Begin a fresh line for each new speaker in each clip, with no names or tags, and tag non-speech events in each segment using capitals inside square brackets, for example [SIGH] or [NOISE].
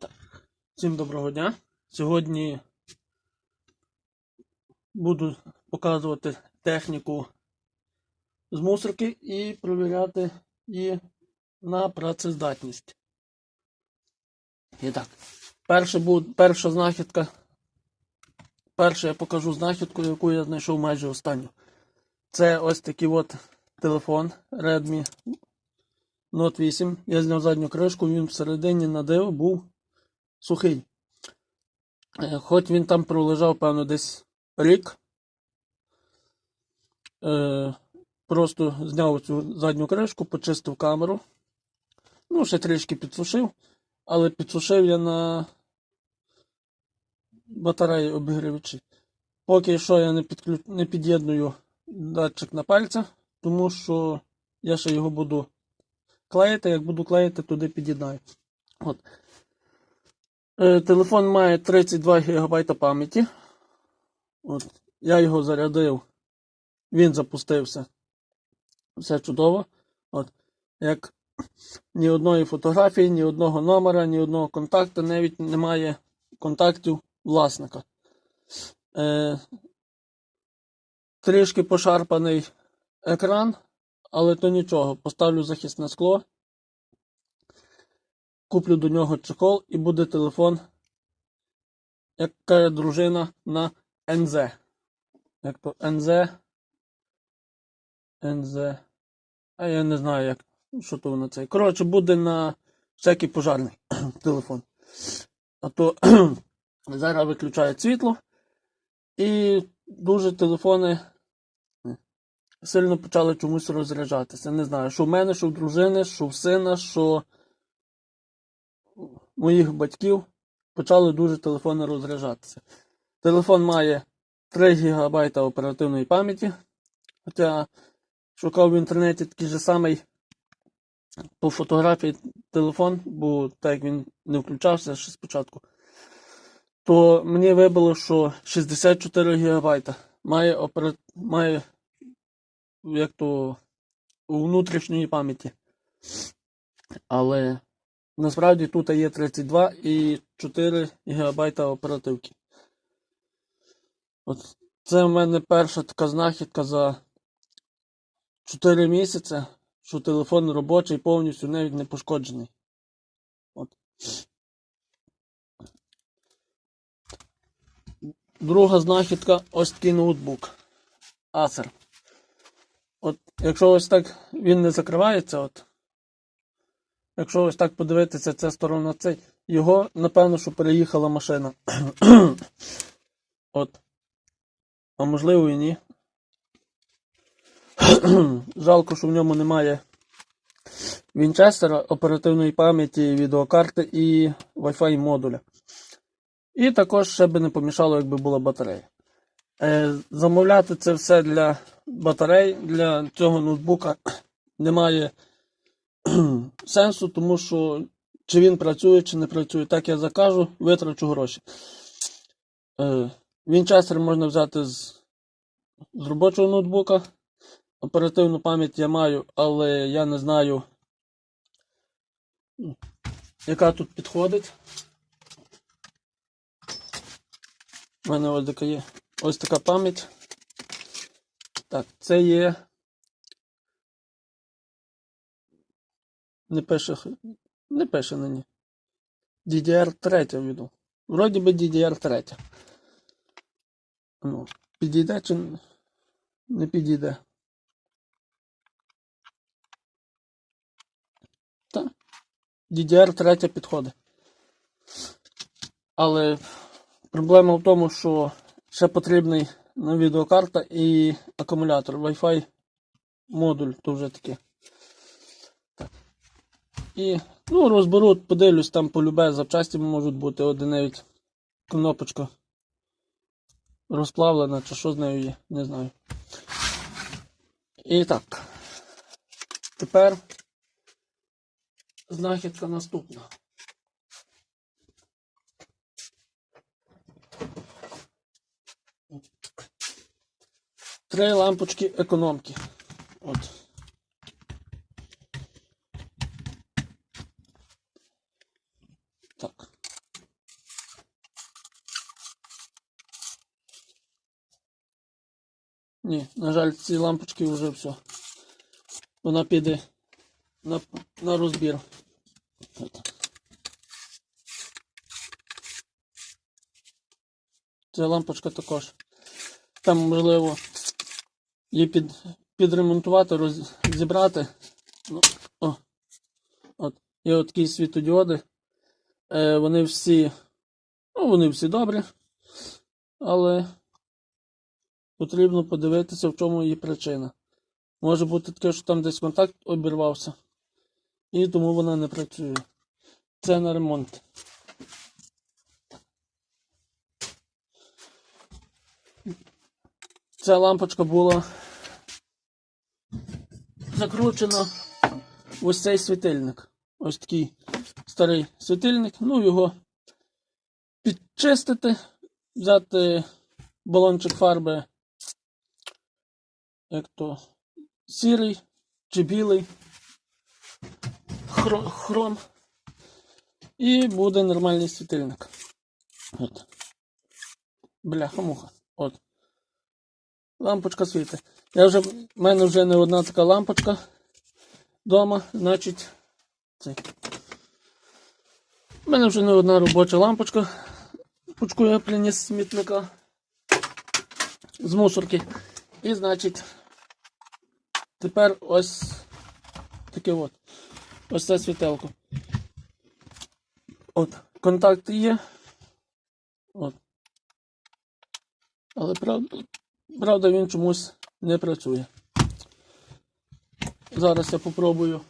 Так, всім доброго дня. Сьогодні буду показувати техніку з мусорки і перевіряти її на працездатність. І так, перше буде, перша знахідка. Перше я покажу знахідку, яку я знайшов майже останню. Це ось такий от телефон Redmi Note 8. Я зняв задню кришку, він всередині надив був сухий. Е, Хоч він там пролежав, певно, десь рік. Е, Просто зняв цю задню кришку, почистив камеру. Ну, ще трішки підсушив, але підсушив я на батареї обігрівачі. Поки що я не, підклю... не під'єдную датчик на пальця, тому що я ще його буду клеїти. Як буду клеїти, туди під'єднаю. От. Е, Телефон має 32 ГБ пам'яті. От. Я його зарядив. Він запустився. Все чудово. От. Як ні одної фотографії, ні одного номера, ні одного контакту, навіть немає контактів власника. Е, трішки пошарпаний екран, але то нічого. Поставлю захисне скло. Куплю до нього чехол і буде телефон, як каже дружина на НЗ. Як то НЗ. НЗ. А я не знаю, як, що то воно це. Коротше, буде на всякий пожарний [CLEARS THROAT] телефон. А то [CLEARS THROAT] зараз виключають світло. І дуже телефони сильно почали чомусь розряджатися. Не знаю, що в мене, що в дружини, що в сина, що моїх батьків почали дуже телефони розряджатися. Телефон має 3 ГБ оперативної пам'яті. Хоча шукав в інтернеті такий же самий по фотографії телефон, бо так як він не включався ще спочатку, то мені вибило, що 64 ГБ має, опера... має як то у внутрішньої пам'яті. Але насправді тут є 32 і 4 ГБ оперативки. От це в мене перша така знахідка за 4 місяці, що телефон робочий повністю навіть не пошкоджений. От. Друга знахідка ось такий ноутбук. Acer. От, якщо ось так він не закривається, от. Якщо ось так подивитися, ця сторона цей, його, напевно, що переїхала машина. от. А можливо і ні. Жалко, що в ньому немає Вінчестера, оперативної пам'яті, відеокарти і Wi-Fi модуля. І також ще би не помішало, якби була батарея. Е, замовляти це все для батарей, для цього ноутбука немає [CLEARS THROAT] сенсу, тому що чи він працює, чи не працює, так я закажу, витрачу гроші. Е, Вінчестер можна взяти з, з робочого ноутбука. Оперативну пам'ять я маю, але я не знаю, яка тут підходить. У мене ось така є ось така пам'ять. Так, це є. Не пише, не пише на ній. DDR3 введу. Вроді би DDR3. Ну, підійде чи не підійде? Так. DDR3 підходить. Але проблема в тому, що ще потрібний на відеокарта і акумулятор. Wi-Fi модуль то вже таке. І ну, розберу, подивлюсь, там по любе запчасті можуть бути один навіть кнопочка розплавлена, чи що з нею є, не знаю. І так. Тепер знахідка наступна. Три лампочки економки. От. Так. Ні, на жаль, ці лампочки вже все. Вона піде на, на розбір. Ця лампочка також. Там можливо її під, підремонтувати, роз, зібрати. Ну, о, от. Є такі світодіоди. Е, вони всі, ну, вони всі добрі, але потрібно подивитися, в чому її причина. Може бути таке, що там десь контакт обірвався, і тому вона не працює. Це на ремонт. Ця лампочка була закручена в ось цей світильник. Ось такий старий світильник. Ну, його підчистити, взяти балончик фарби, як то сірий чи білий хром. І буде нормальний світильник. От. Бляха-муха. От. Лампочка світить. Я вже, в мене вже не одна така лампочка вдома, значить. Цей. У мене вже не одна робоча лампочка. Пучку я приніс смітника з мусорки. І значить. Тепер ось таке от. Ось це світелко. От, контакт є. От. Але правда, правда він чомусь не працює. Зараз я попробую.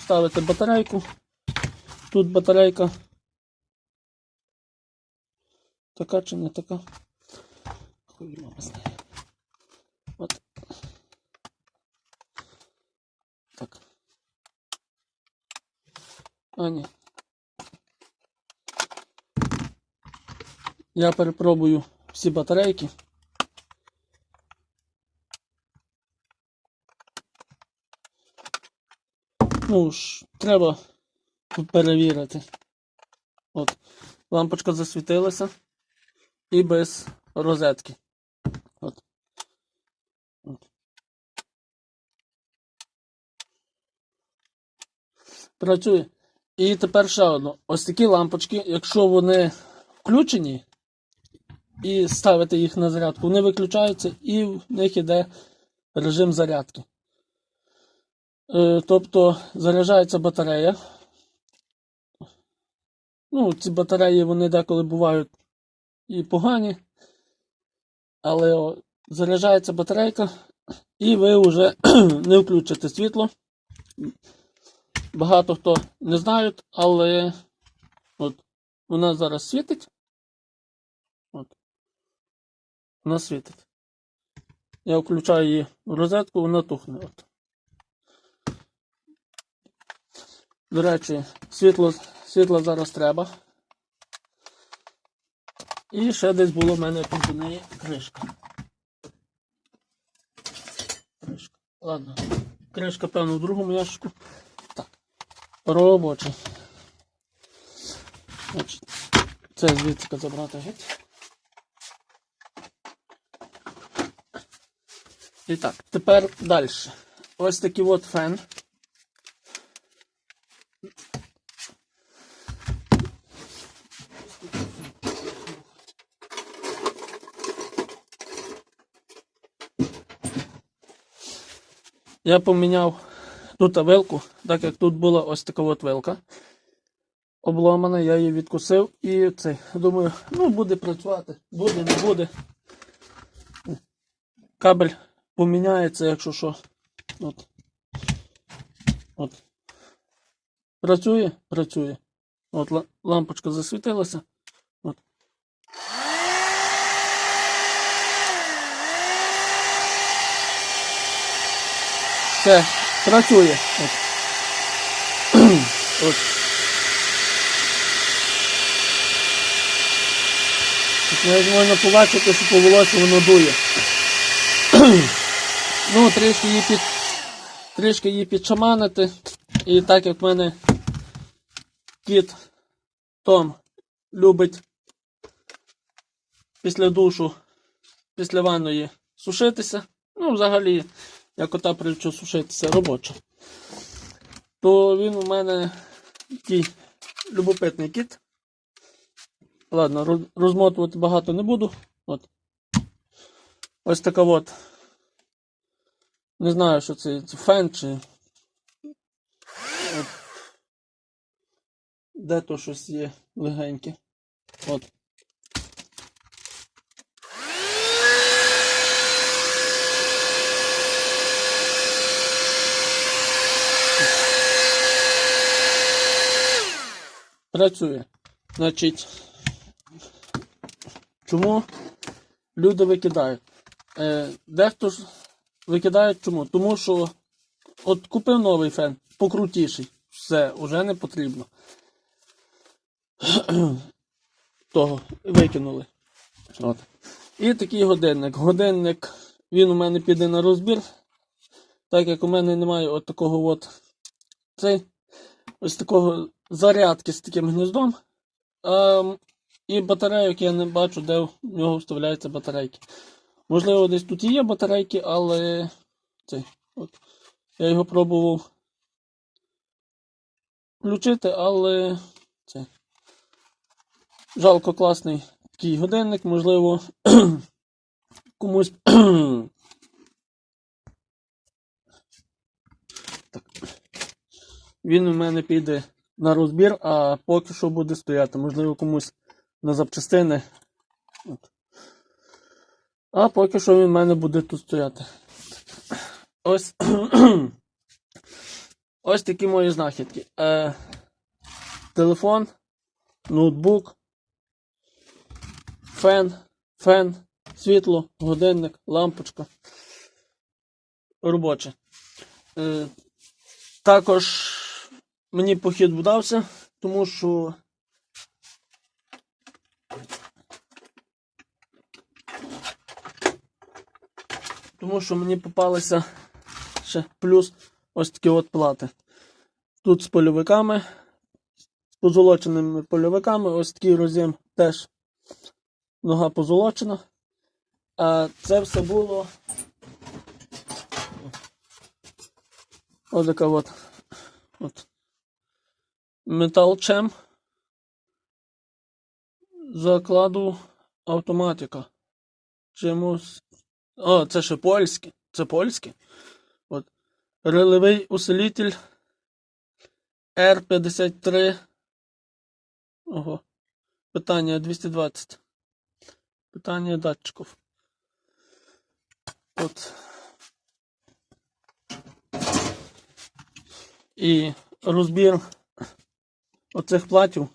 Ставити батарейку. Тут батарейка. Така чи не така? Мама знає. От. Так. А, ні. Я перепробую всі батарейки. Ну ж, треба перевірити. От, лампочка засвітилася і без розетки. От. От. Працює. І тепер ще одно. Ось такі лампочки, якщо вони включені і ставите їх на зарядку, вони виключаються і в них йде режим зарядки. Е, тобто заряджається батарея. Ну, ці батареї вони деколи бувають і погані, але о, заряджається батарейка, і ви вже [CLEARS THROAT] не включите світло. Багато хто не знають, але от вона зараз світить. От. Вона світить. Я включаю її в розетку, вона тухне. От. До речі, світло, світло зараз треба. І ще десь було в мене під неї кришка. Кришка. Ладно. Кришка, певно, в другому ящику. Так. Робочий. Це звідси забрати геть. І так, тепер далі. Ось такий от фен. Я поміняв тут вилку, так як тут була ось така от вилка. Обломана, я її відкусив і цей. Думаю, ну буде працювати, буде, не буде. Кабель поміняється, якщо що. От. От. Працює? Працює. От лампочка засвітилася. От. Все, працює. От. От. Навіть можна побачити, що по волосю воно дує. ну, трішки її під. Трішки її підшаманити. І так як в мене кіт Том любить після душу, після ванної сушитися. Ну, взагалі, як ота привчу сушитися робоча. То він у мене такий любопитний кіт. Ладно, розмотувати багато не буду. От. Ось така от. Не знаю, що це, це фен чи. От. Де то щось є легеньке. От. Працює. Значить, чому люди викидають? Е, дехто ж викидають чому? Тому що от купив новий фен, покрутіший. Все, уже не потрібно. [CLEARS THROAT] Того викинули. От. І такий годинник. Годинник, він у мене піде на розбір. Так як у мене немає от такого от цей, ось такого зарядки з таким гнездом. Ем, і батарейок я не бачу, де в нього вставляються батарейки. Можливо, десь тут є батарейки, але цей, от, я його пробував включити, але це. Жалко класний такий годинник, можливо, [CLEARS THROAT] комусь. Він у мене піде на розбір, а поки що буде стояти. Можливо, комусь на запчастини. От. А поки що він у мене буде тут стояти. Ось. [CLEARS THROAT] Ось такі мої знахідки. Е, телефон, ноутбук, фен, фен, світло, годинник, лампочка. Робоче. Е, також мені похід вдався, тому що. Тому що мені попалися ще плюс ось такі от плати. Тут з польовиками, з позолоченими польовиками, ось такий роз'єм теж нога позолочена. А це все було. Ось така от. от. Металчем. Закладу автоматика. Чимось. О, це ще польське. Це польське. От. Релевий усилитель R53. Ого. Питання 220. Питання датчиків. От. І розбір оцих платів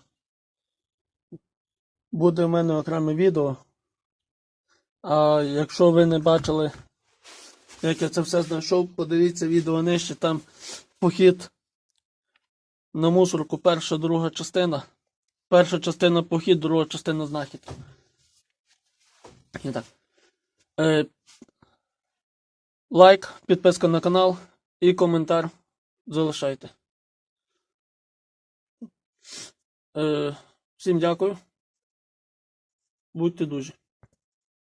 буде в мене окреме відео. А якщо ви не бачили, як я це все знайшов, подивіться відео нижче, там похід на мусорку, перша, друга частина. Перша частина похід, друга частина знахідки. І так. Е, лайк, підписка на канал і коментар залишайте. Е, всім дякую. Будьте дуже.